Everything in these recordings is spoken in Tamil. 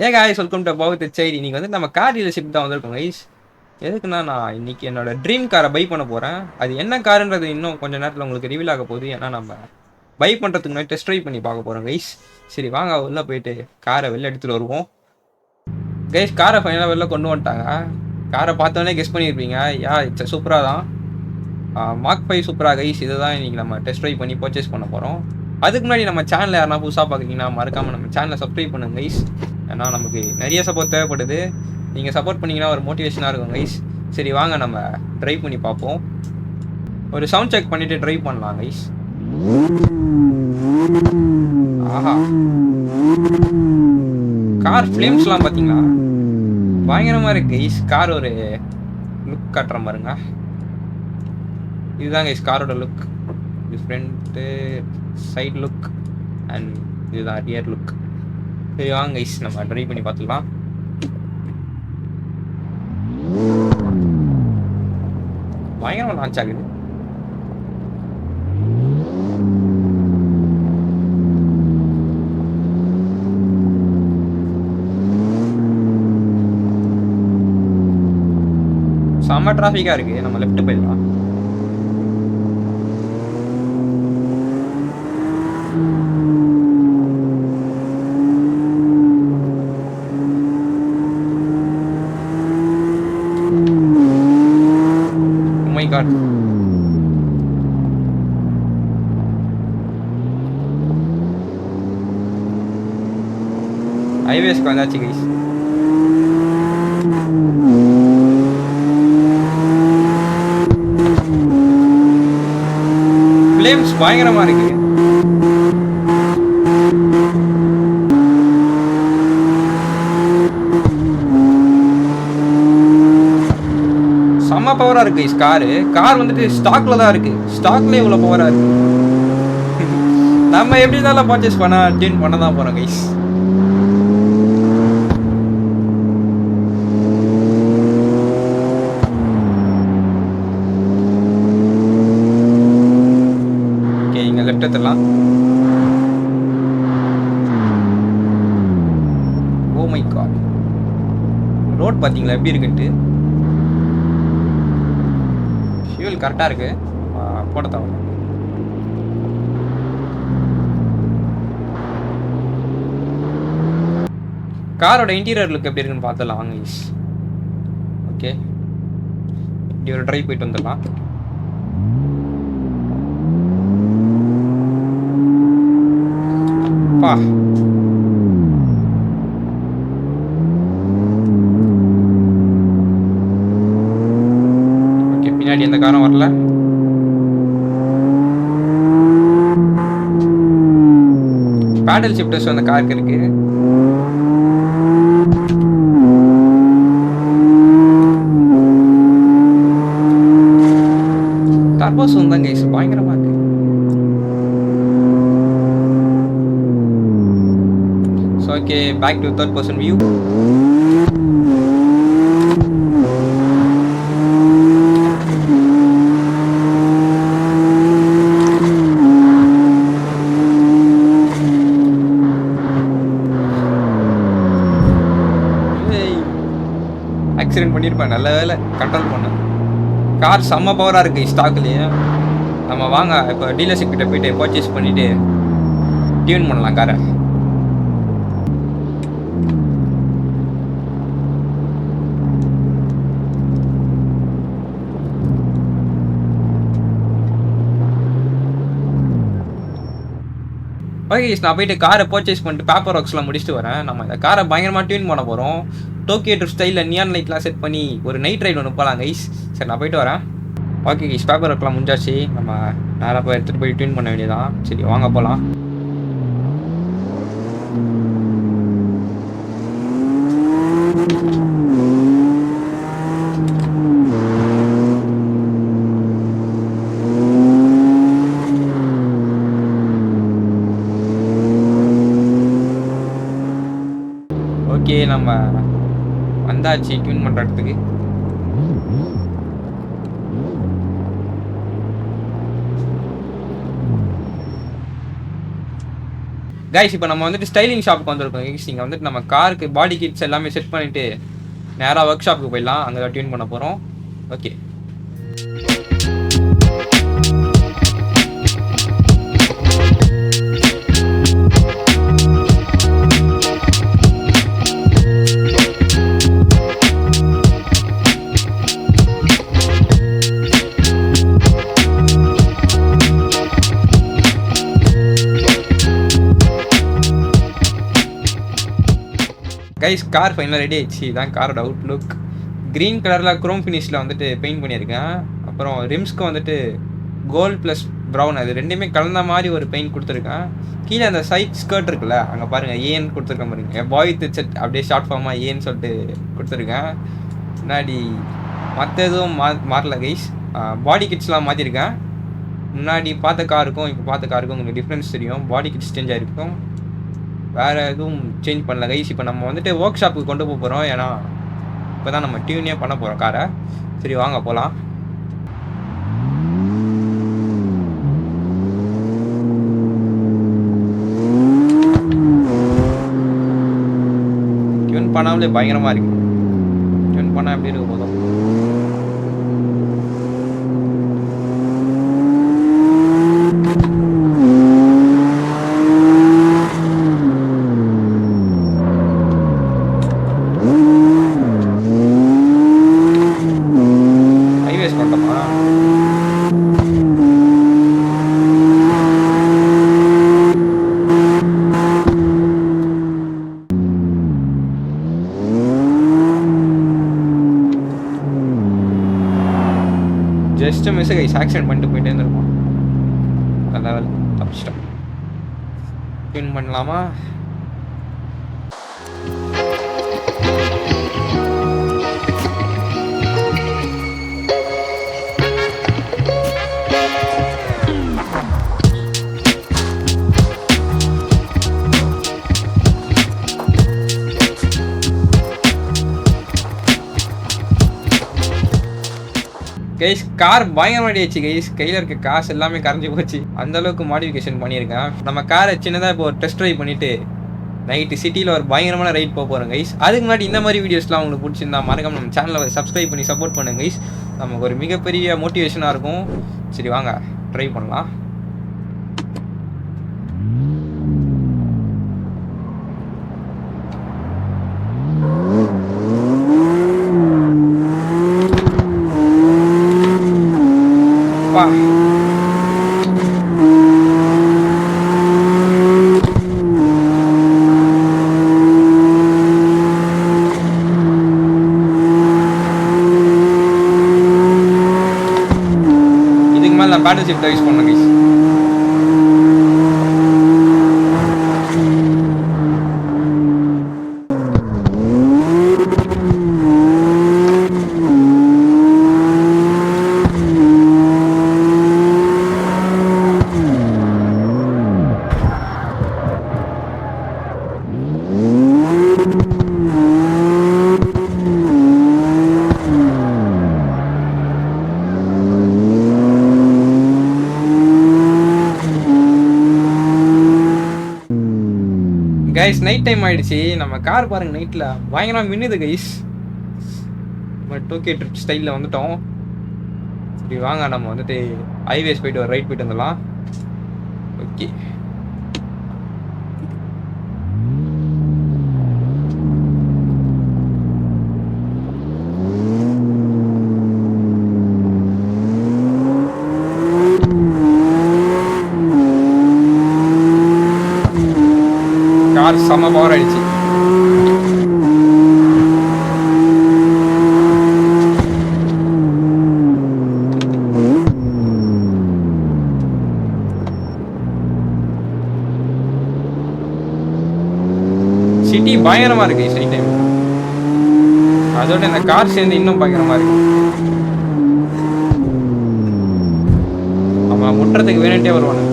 ஏ காய்ஸ் வெல்கம் டு பௌத் சரி நீங்கள் வந்து நம்ம கார் டீலர்ஷிப் தான் வந்திருக்கோம் கைஸ் எதுக்குன்னா நான் இன்னைக்கு என்னோட ட்ரீம் காரை பை பண்ண போகிறேன் அது என்ன காருன்றது இன்னும் கொஞ்ச நேரத்தில் உங்களுக்கு ரிவீல் ஆக போகுது. ஏன்னா நம்ம பை பண்ணுறதுக்கு முன்னாடி டெஸ்ட் ட்ரைவ் பண்ணி பார்க்க போகிறோம் கைஸ் சரி வாங்க உள்ளே போயிட்டு காரை வெளில எடுத்துகிட்டு வருவோம். கைஸ் காரை ஃபைனலாக வெளில கொண்டு வந்துட்டாங்க. காரை பார்த்தோன்னே கெஸ் பண்ணியிருப்பீங்க யா இட்ஸ் சூப்பராக தான். மார்க் ஃபைவ் சூப்பராக கைஸ் இதுதான் இன்றைக்கி நம்ம டெஸ்ட் ட்ரைவ் பண்ணி பர்ச்சேஸ் பண்ண போகிறோம் அதுக்கு முன்னாடி நம்ம சேனலில் யாரா புதுசாக பார்க்குறீங்கன்னா மறக்காமல் நம்ம சேனலை சப்ஸ்கிரைப் பண்ணுங்க கைஸ் ஏன்னா நமக்கு நிறைய சப்போர்ட் தேவைப்படுது. நீங்கள் சப்போர்ட் பண்ணீங்கன்னா ஒரு மோட்டிவேஷனாக இருக்கும் கைஸ் சரி வாங்க நம்ம ட்ரைவ் பண்ணி பார்ப்போம். ஒரு சவுண்ட் செக் பண்ணிவிட்டு ட்ரைவ் பண்ணலாம் கைஸ் ஆஹா. கார் ஃப்ளேம்ஸ்லாம் பார்த்தீங்களா? பயங்கரமாக இருக்கு கைஸ் கார் ஒரு லுக் காட்டுற பாருங்க இதுதான் கைஸ் காரோட look front side look and இதுதான் ரியர் லுக் சரி வாங்க கைஸ் நம்ம ட்ரை பண்ணி பார்த்துக்கலாம். பயங்கரமாக லான்ச் ஆகுது. செம்ம டிராஃபிக்காக இருக்குது நம்ம லெஃப்ட் போயிடலாம். Oh my god. ஹைவேஸ்க்கு வந்தாச்சு கைஸ் ஃப்ளேம்ஸ் பயங்கரமா இருக்கு செம்ம கைஸ் காரு கார் வந்துட்டு ஸ்டாக்ல தான் இருக்கு. ஸ்டாக்ல இவ்வளவு போறாரு நம்ம எப்படி இருந்தாலும் பர்ச்சேஸ் பண்ண டியூன் பண்ண தான் போறோம் கைஸ் ஓகே இங்க லெஃப்ட் எடுத்துடலாம் ஓ மை காட் ரோட் பாத்தீங்களா எப்படி இருக்குன்ட்டு ஃபியூல் கரெக்டாக இருக்கு. போட தவிர காரோட இன்டீரியர் லுக் எப்படி இருக்குன்னு பார்த்துடலாம். வாங்க ஈஸ் ஓகே இப்படி ஒரு ட்ரைவ் போயிட்டு வந்துடலாம். பா ஓகே பின்னாடி எந்த காரம் வரல. பேடல் ஷிஃப்டர்ஸ் அந்த காருக்கு இருக்கு. டர்போஸ் தான் கைஸ் பயங்கரமா இருக்கு. So okay back to third person view accident பண்ணியிருப்பேன் நல்ல வேலை கண்ட்ரோல் பண்ணேன் கார் செம்ம பவராக இருக்குது ஸ்டாக்லேயே நம்ம வாங்க இப்போ டீலர்ஷிப் கிட்ட போயிட்டு பர்ச்சேஸ் பண்ணிவிட்டு டியூன் பண்ணலாம் காரை மகேஷ் நான் போயிட்டு காரை பர்ச்சேஸ் பண்ணிட்டு பேப்பர் ஒர்க்ஸ்லாம் முடிச்சுட்டு வரேன். நம்ம இந்த காரை பயங்கரமாக டியூன் பண்ண போகிறோம் டோக்கியோ ட்ரிப் ஸ்டைலில் நியான் லைட்லாம் செட் பண்ணி ஒரு நைட் ரைடு ஒன்று போகலாம் கைஸ் சரி நான் போயிட்டு வரேன். ஓகே கைஸ் பேப்பர் ஒர்க்லாம் முடிஞ்சாச்சு. நம்ம நேராக போய் எடுத்துகிட்டு போய் டியூன் பண்ண வேண்டியதான் சரி வாங்க போகலாம் ஓகே நம்ம வந்தாச்சு டியூன் பண்ணுற இடத்துக்கு. கைஸ் இப்போ நம்ம வந்துட்டு ஸ்டைலிங் ஷாப்புக்கு வந்திருக்கோம். கைஸ் இங்கே வந்துட்டு நம்ம காருக்கு பாடி கிட்ஸ் எல்லாமே செட் பண்ணிட்டு நேராக ஒர்க் ஷாப்புக்கு போயிடலாம். அங்கே டியூன் பண்ண போகிறோம் ஓகே கார் ஃபைனலாக ரெடி ஆயிடுச்சு. இதான் காரோட அவுட் லுக் க்ரீன் கலரில் குரோம் ஃபினிஷில் வந்துட்டு பெயிண்ட் பண்ணியிருக்கேன். அப்புறம் ரிம்ஸ்க்கு வந்துட்டு கோல்ட் ப்ளஸ் ப்ரௌன் அது ரெண்டுமே கலந்த மாதிரி ஒரு பெயிண்ட் கொடுத்துருக்கேன். கீழே அந்த சைட் ஸ்கர்ட் இருக்குல்ல அங்கே பாருங்கள் ஏன்னு கொடுத்துருக்கேன் பாருங்க. பாய் செட் அப்படியே ஷார்ட் ஃபார்மாக ஏன்னு சொல்லிட்டு கொடுத்துருக்கேன். முன்னாடி மற்ற எதுவும் மா மாறல கைஸ் பாடி கிட்ஸ்லாம் மாற்றிருக்கேன் முன்னாடி பார்த்த காருக்கும் இப்போ பார்த்த காருக்கும் உங்களுக்கு டிஃப்ரென்ஸ் தெரியும். பாடி கிட்ஸ் சேஞ்ச் ஆகிருக்கும் வேறு எதுவும் சேஞ்ச் பண்ணல கைஸ் இப்போ நம்ம வந்துட்டு ஒர்க் ஷாப்புக்கு கொண்டு போக போகிறோம் ஏன்னா இப்போ தான் நம்ம டியூனே பண்ண போகிறோம் காரை சரி வாங்க போகலாம் டியூன் பண்ணாமலே பயங்கரமாக இருக்கு. டியூன் பண்ணால் எப்படி இருக்க போதும் ஹைவேஸ் கொண்டோமா ஜஸ்ட் மிஸ் கைஸ் ஆக்சிடென்ட் பண்ணிட்டு போயிட்டே இருந்திருப்போம். நல்ல வேலை தப்பிச்சிட்டோம் பண்ணலாமா? கார் பயங்கரமாக ஆயிடுச்சு கைஸ் கையில் இருக்க காசு எல்லாமே கரைஞ்சி போச்சு. அந்த அளவுக்கு மாடிஃபிகேஷன் பண்ணியிருக்கேன். நம்ம காரை சின்னதாக இப்போ ஒரு டெஸ்ட் ட்ரைவ் பண்ணிட்டு நைட்டு சிட்டியில் ஒரு பயங்கரமான ரைட் போக போகிறோம் கைஸ் அதுக்கு முன்னாடி இந்த மாதிரி வீடியோஸ்லாம் உங்களுக்கு பிடிச்சிருந்தா மறக்காம நம்ம சேனலை சப்ஸ்கிரைப் பண்ணி சப்போர்ட் பண்ணுங்க கைஸ் நமக்கு ஒரு மிகப்பெரிய மோட்டிவேஷனாக இருக்கும். சரி வாங்க ட்ரை பண்ணலாம். இதுக்கு மேலே நான் யூஸ் பண்ணுங்க கைஸ் நைட் டைம் ஆயிடுச்சு. நம்ம கார் பாருங்க நைட்டில் பயங்கரமாக மின்னுது கைஸ் நம்ம டோக்கியோ ட்ரிப் ஸ்டைலில் வந்துட்டோம். சரி வாங்க நம்ம வந்துட்டு ஹைவேஸ் போயிட்டு ஒரு ரைட் போயிட்டு வந்துடலாம். ஓகே கார் செம்ம பவர் ஆயிடுச்சு சிட்டி பயங்கரமா இருக்கு சிட்டி டைம். அதோட இந்த கார் சேர்ந்து இன்னும் பயங்கரமா இருக்கு. அவன் முட்டுறதுக்கு வேணுட்டே வருவானு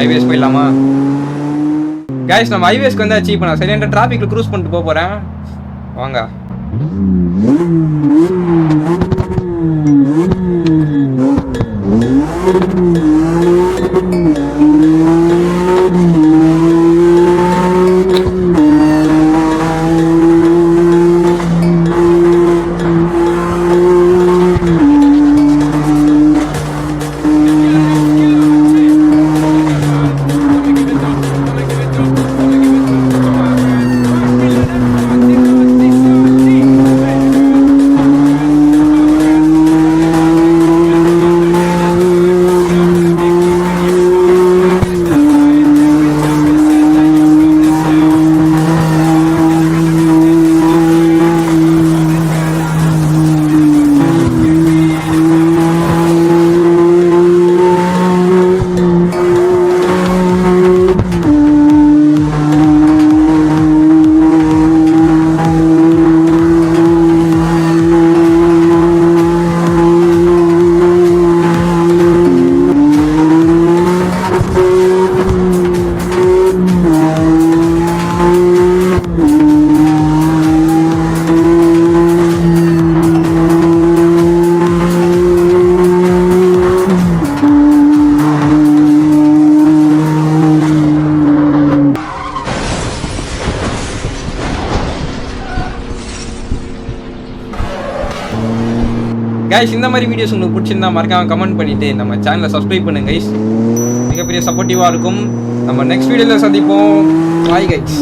ஹைவேஸ் போயிடலாமா? கேஷ் நம்ம ஹைவேஸ்க்கு வந்தாச்சு இப்போ நான் சரியான டிராஃபிக்கில் க்ரூஸ் பண்ணிட்டு போக போகிறேன் வாங்க. கைஸ் இந்த மாதிரி வீடியோஸ் உங்களுக்கு பிடிச்சிருந்தா மறக்காம கமெண்ட் பண்ணிட்டு நம்ம சேனலை சப்ஸ்கிரைப் பண்ணுங்க கைஸ் மிகப்பெரிய சப்போர்ட்டிவாக இருக்கும். நம்ம நெக்ஸ்ட் வீடியோவில் சந்திப்போம். Bye guys